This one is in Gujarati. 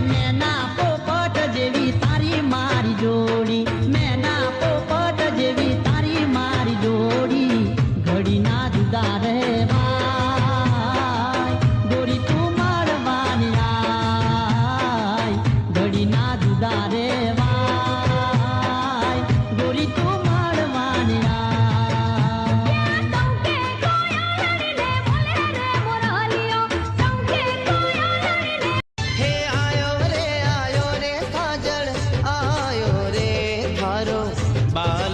મેના પોપટ જેવી તારી મારી જોડી. મેના પોપટ જેવી તારી મારી જોડી. ઘડી ના જુદા રે ગોરી તું મારવાની આય. ઘડી ના જુદા રે ગોરી તું bye.